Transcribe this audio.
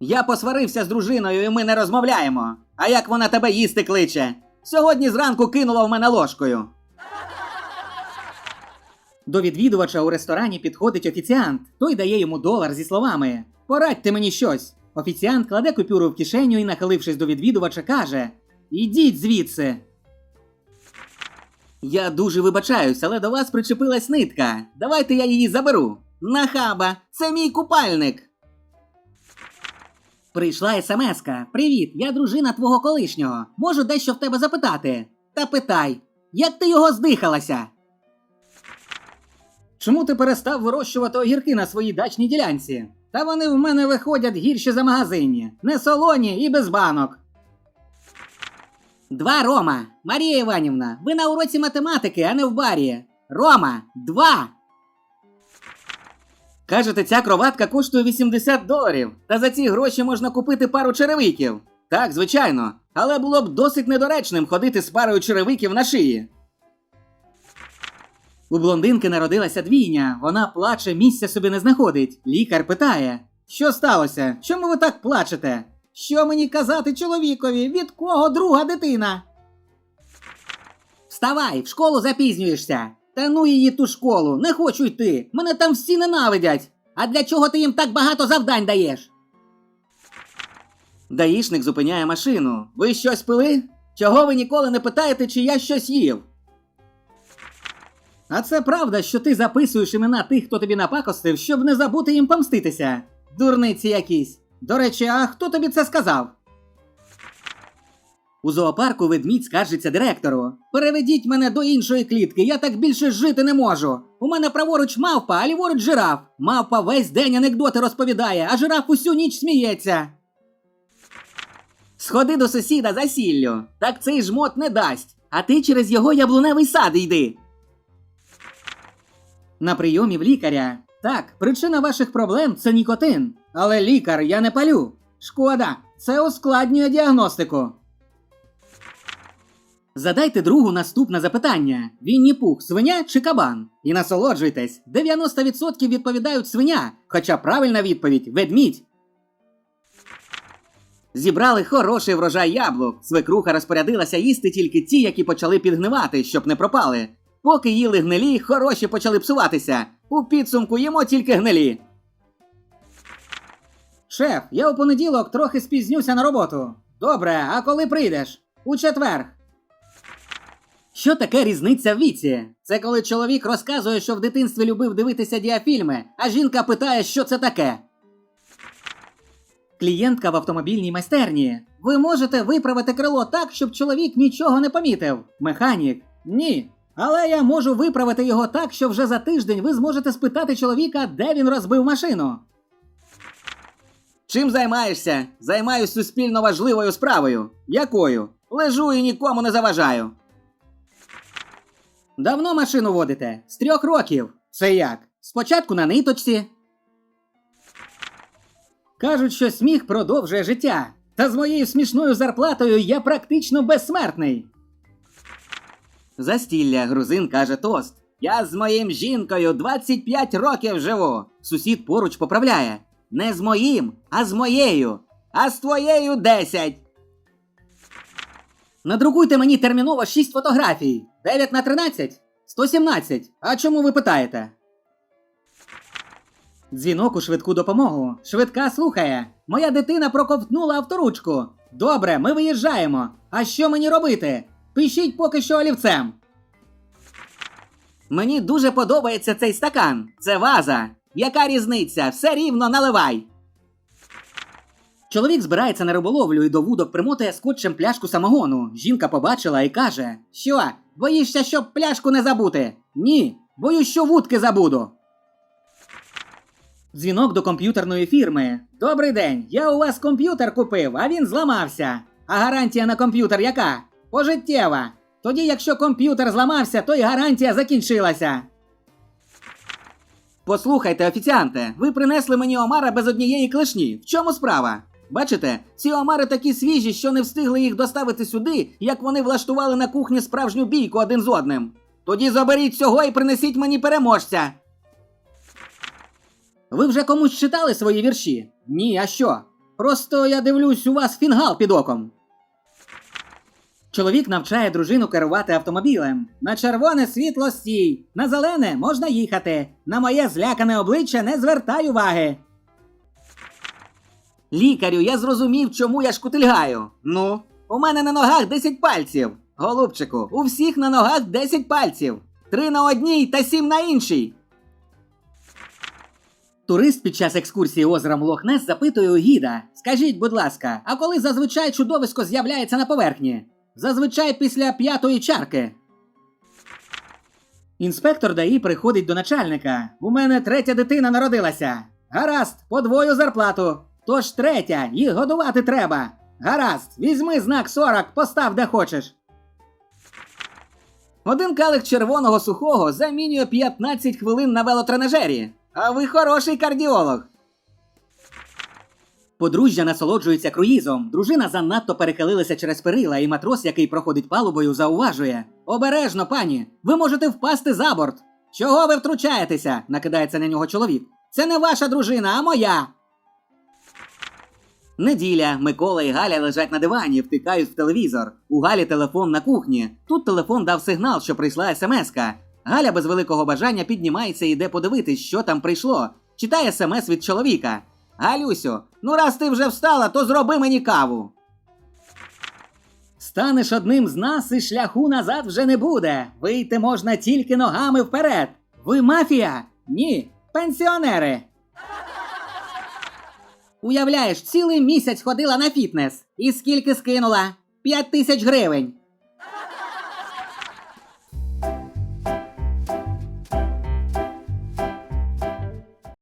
Я посварився з дружиною, і ми не розмовляємо. А як вона тебе їсти кличе? Сьогодні зранку кинула в мене ложкою. До відвідувача у ресторані підходить офіціант. Той дає йому долар зі словами: Порадьте мені щось. Офіціант кладе купюру в кишеню і, нахилившись до відвідувача, каже: Ідіть звідси. Я дуже вибачаюсь, але до вас причепилась нитка. Давайте я її заберу. Нахаба, це мій купальник. Прийшла смска. Привіт, я дружина твого колишнього. Можу дещо в тебе запитати. Та питай, як ти його здихалася? Чому ти перестав вирощувати огірки на своїй дачній ділянці? Та вони в мене виходять гірші за магазині. Не солоні і без банок. Два Рома. Марія Іванівна, ви на уроці математики, а не в барі. Рома, два. Кажете, ця кроватка коштує 80 доларів, та за ці гроші можна купити пару черевиків. Так, звичайно, але було б досить недоречним ходити з парою черевиків на шиї. У блондинки народилася двійня, вона плаче, місця собі не знаходить. Лікар питає: Що сталося? Чому ви так плачете? Що мені казати чоловікові? Від кого друга дитина? Вставай, в школу запізнюєшся. Та ну її ту школу, не хочу йти. Мене там всі ненавидять. А для чого ти їм так багато завдань даєш? Даїшник зупиняє машину. Ви щось пили? Чого ви ніколи не питаєте, чи я щось їв? А це правда, що ти записуєш імена тих, хто тобі напакостив, щоб не забути їм помститися. Дурниці якісь. До речі, а хто тобі це сказав? У зоопарку ведмідь скаржиться директору. Переведіть мене до іншої клітки, я так більше жити не можу. У мене праворуч мавпа, а ліворуч жираф. Мавпа весь день анекдоти розповідає, а жираф усю ніч сміється. Сходи до сусіда за сіллю. Так цей жмот не дасть. А ти через його яблуневий сад йди. На прийомі в лікаря. Так, причина ваших проблем це нікотин. Але лікар, я не палю. Шкода, це ускладнює діагностику. Задайте другу наступне запитання: Вінні пух, свиня чи кабан? І насолоджуйтесь, 90% відповідають свиня, хоча правильна відповідь ведмідь. Зібрали хороший врожай яблук. Свекруха розпорядилася їсти тільки ті, які почали підгнивати, щоб не пропали. Поки їли гнилі, хороші почали псуватися. У підсумку їмо тільки гнилі. Шеф, я у понеділок трохи спізнюся на роботу. Добре, а коли прийдеш? У четвер. Що таке різниця в віці? Це коли чоловік розказує, що в дитинстві любив дивитися діафільми, а жінка питає, що це таке. Клієнтка в автомобільній майстерні. Ви можете виправити крило так, щоб чоловік нічого не помітив. Механік. Ні. Але я можу виправити його так, що вже за тиждень ви зможете спитати чоловіка, де він розбив машину. Чим займаєшся? Займаюсь суспільно важливою справою. Якою? Лежу і нікому не заважаю. Давно машину водите? З трьох років. Це як? Спочатку на ниточці. Кажуть, що сміх продовжує життя. Та з моєю смішною зарплатою я практично безсмертний. Застілля грузин каже тост. Я з моїм жінкою 25 років живу. Сусід поруч поправляє. Не з моїм, а з моєю. А з твоєю 10. Надрукуйте мені терміново 6 фотографій. 9 на 13? 117. А чому ви питаєте? Дзвінок у швидку допомогу. Швидка слухає. Моя дитина проковтнула авторучку. Добре, ми виїжджаємо. А що мені робити? Пишіть поки що олівцем. Мені дуже подобається цей стакан. Це ваза. Яка різниця? Все рівно наливай. Чоловік збирається на риболовлю і до вудок примотує скотчем пляшку самогону. Жінка побачила і каже: Що, боїшся, щоб пляшку не забути? Ні, боюсь, що вудки забуду. Дзвінок до комп'ютерної фірми. Добрий день. Я у вас комп'ютер купив, а він зламався. А гарантія на комп'ютер яка? Пожиттєва. Тоді, якщо комп'ютер зламався, то й гарантія закінчилася. Послухайте, офіціанте, ви принесли мені омара без однієї клешні. В чому справа? Бачите, ці омари такі свіжі, що не встигли їх доставити сюди, як вони влаштували на кухні справжню бійку один з одним. Тоді заберіть цього і принесіть мені переможця. Ви вже комусь читали свої вірші? Ні, а що? Просто я дивлюсь, у вас фінгал під оком. Чоловік навчає дружину керувати автомобілем. На червоне світло стій, на зелене можна їхати. На моє злякане обличчя не звертай уваги. Лікарю, я зрозумів, чому я шкутильгаю. Ну, у мене на ногах 10 пальців. Голубчику, у всіх на ногах 10 пальців. Три на одній та сім на іншій. Турист під час екскурсії озером Лохнес запитує у гіда: Скажіть, будь ласка, а коли зазвичай чудовисько з'являється на поверхні? Зазвичай після п'ятої чарки. Інспектор ДАІ приходить до начальника. У мене третя дитина народилася. Гаразд, подвою зарплату. Тож третя, їх годувати треба. Гаразд, візьми знак 40, постав де хочеш. Один калих червоного сухого замінює 15 хвилин на велотренажері. А ви хороший кардіолог. Подружжя насолоджується круїзом. Дружина занадто перехилилася через перила, і матрос, який проходить палубою, зауважує: Обережно, пані, ви можете впасти за борт. Чого ви втручаєтеся? накидається на нього чоловік. Це не ваша дружина, а моя. Неділя Микола і Галя лежать на дивані, втикають в телевізор. У Галі телефон на кухні. Тут телефон дав сигнал, що прийшла смска. Галя без великого бажання піднімається і йде подивитись, що там прийшло. Читає смс від чоловіка. Галюсю, ну раз ти вже встала, то зроби мені каву. Станеш одним з нас і шляху назад вже не буде. Вийти можна тільки ногами вперед. Ви мафія? Ні, пенсіонери. Уявляєш, цілий місяць ходила на фітнес. І скільки скинула? П'ять тисяч гривень.